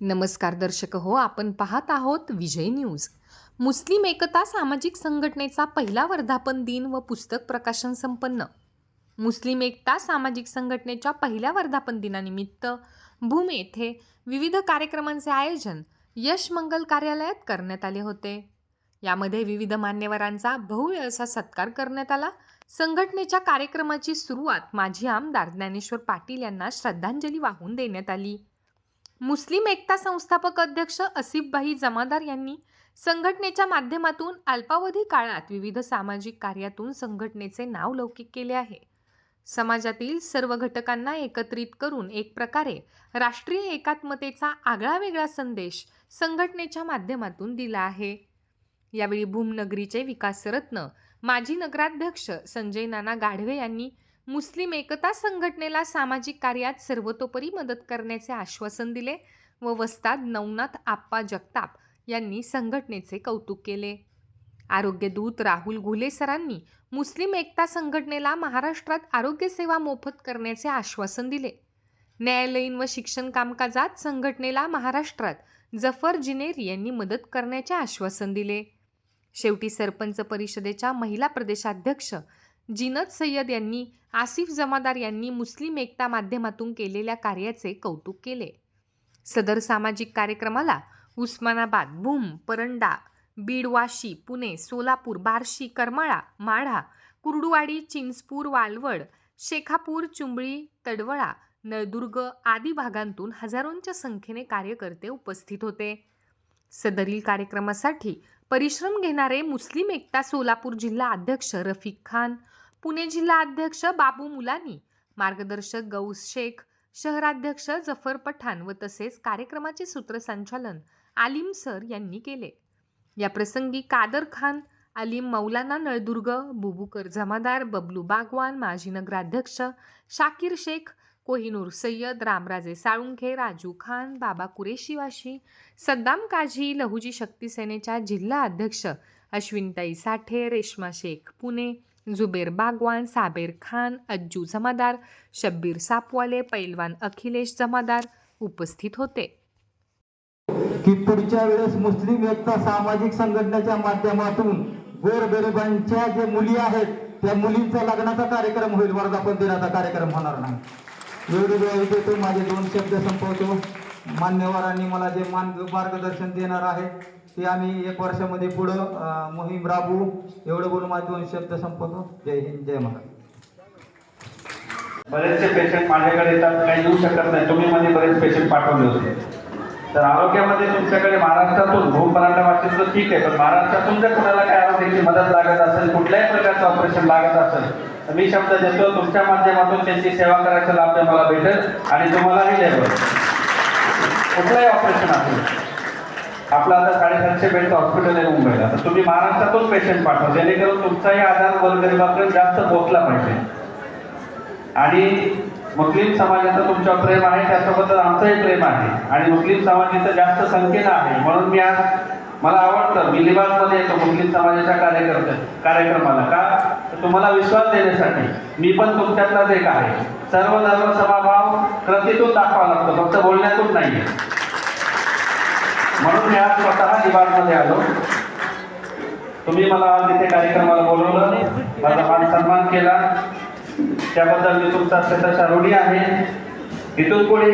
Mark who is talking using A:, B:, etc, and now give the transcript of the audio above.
A: नमस्कार दर्शक हो आपण पाहत आहोत विजय न्यूज. मुस्लिम एकता सामाजिक संघटनेचा पहिला वर्धापन दिन व पुस्तक प्रकाशन संपन्न. मुस्लिम एकता सामाजिक संघटनेच्या पहिल्या वर्धापन दिनानिमित्त भूम येथे विविध कार्यक्रमांचे आयोजन यश मंगल कार्यालयात करण्यात आले होते. यामध्ये विविध मान्यवरांचा भव्य असा सत्कार करण्यात आला. संघटनेच्या कार्यक्रमाची सुरुवात माजी आमदार ज्ञानेश्वर पाटील यांना श्रद्धांजली वाहून देण्यात आली. मुस्लिम एकता संस्थापक अध्यक्ष असिफभाई जमादार यांनी संघटनेच्या माध्यमातून अल्पावधी काळात विविध सामाजिक कार्यातून संघटनेचे नाव लौकिक केले आहे. समाजातील सर्व घटकांना एकत्रित करून एक प्रकारे राष्ट्रीय एकात्मतेचा आगळा वेगळा संदेश संघटनेच्या माध्यमातून दिला आहे. यावेळी भूमनगरीचे विकासरत्न माजी नगराध्यक्ष संजय नाना गाढवे यांनी मुस्लिम एकता संघटनेला सामाजिक कार्यात सर्वतोपरी मदत करण्याचे आश्वासन दिले व वस्ताद नवनाथ आप्पा जगताप यांनी संघटनेचे कौतुक केले. आरोग्यदूत राहुल घुले सरांनी मुस्लिम एकता संघटनेला महाराष्ट्रात आरोग्यसेवा मोफत करण्याचे आश्वासन दिले. न्यायालयीन व शिक्षण कामकाजात संघटनेला महाराष्ट्रात जफर जिनेरी यांनी मदत करण्याचे आश्वासन दिले. शेवटी सरपंच परिषदेच्या महिला प्रदेशाध्यक्ष जिनत सय्यद यांनी आसिफ जमादार यांनी मुस्लिम एकता माध्यमातून केलेल्या कार्याचे कौतुक केले. सदर सामाजिक कार्यक्रमाला उस्मानाबाद भूम परंडा बीड वाशी पुणे सोलापूर बार्शी करमाळा माढा कुर्डुवाडी चिंचपूर वालवड शेखापूर चुंबळी तडवळा नळदुर्ग आदी भागांतून हजारोंच्या संख्येने कार्यकर्ते उपस्थित होते. सदरील कार्यक्रमासाठी परिश्रम घेणारे मुस्लिम एकता सोलापूर जिल्हा अध्यक्ष रफिक खान पुणे जिल्हा अध्यक्ष बाबू मुलानी मार्गदर्शक गौस शेख शहराध्यक्ष जफर पठाण व तसेच कार्यक्रमाचे सूत्रसंचालन आलिम सर यांनी केले. या प्रसंगी कादर खान अलीम मौलाना नळदुर्ग बुबुकर जमादार बबलू बागवान माजी नगराध्यक्ष शाकीर शेख कोहिनूर सय्यद रामराजे साळुंखे राजू खान बाबा कुरेशी वाशी सद्दाम काझी लहुजी शक्ती सेनेच्या जिल्हा अध्यक्ष अश्विनताई साठे रेश्मा शेख पुणे जुबेर बागवान साबेर खान अज्जू जमादार शब्बीर सापवाले पैलवान अखिलेश जमादार उपस्थित होते.
B: की पुढच्या वेळेस मुस्लिम एकता सामाजिक संघटनेच्या माध्यमातून गोरगरिबांच्या जे मुली आहेत त्या मुलींचा लग्नाचा कार्यक्रम होईल. वर्धापन दिनाचा कार्यक्रम होणार नाही. एवढी वेळ देतो माझे दोन शब्द संपवतो. मान्यवरांनी मला जे मान मार्गदर्शन देणार आहे ते आम्ही एक वर्षामध्ये पुढं मोहीम राबवू. एवढं बोलून माझे दोन शब्द संपवतो. जय हिंद जय महाराज
C: बरेचसे पेशंट माझ्याकडे येतात काही येऊ शकत नाही. तुम्ही मध्ये बरेच पेशंट पाठवले होते तर आरोग्यामध्ये तुमच्याकडे महाराष्ट्रातून भूम पराठा तर ठीक आहे पण महाराष्ट्रातून जर कुणाला काय आरोग्याची मदत लागत असेल कुठल्याही प्रकारचं ऑपरेशन लागत असेल तर मी शब्द देतो तुमच्या माध्यमातून त्यांची सेवा करायचा लाभ मला भेटेल आणि तुम्हालाही द्यावं कुठलंही ऑपरेशन असेल. आपलं आता साडेसातशे बेडचं हॉस्पिटल आहे मुंबईला. तर तुम्ही महाराष्ट्रातून पेशंट पाठवा. जेणेकरून तुमचाही आधार गोरगरिबापर्यंत जास्त पोहोचला पाहिजे. आणि मुस्लिम समाजाचं तुमच्यावर प्रेम आहे त्यासोबतच आमचंही प्रेम आहे. आणि मुस्लिम समाज इथं जास्त संख्येनं आहे. म्हणून मी आज मला आवडतं मी लिबासमध्ये येतो मुस्लिम समाजाच्या कार्यकर्ते कार्यक्रमाला. का? तर तुम्हाला विश्वास देण्यासाठी मी पण तुमच्यातलाच एक आहे. सर्व धर्म समभाव कृतीतून दाखवा लागतो. फक्त बोलण्यातून नाही म्हणून मी आज स्वतः दिवाळीमध्ये आलो. तुम्ही मला आज इथे कार्यक्रमाला बोलवलं. माझा मान सन्मान केला. त्याबद्दल मी तुमचा स्वतःचा ऋणी आहे. इथून पुढे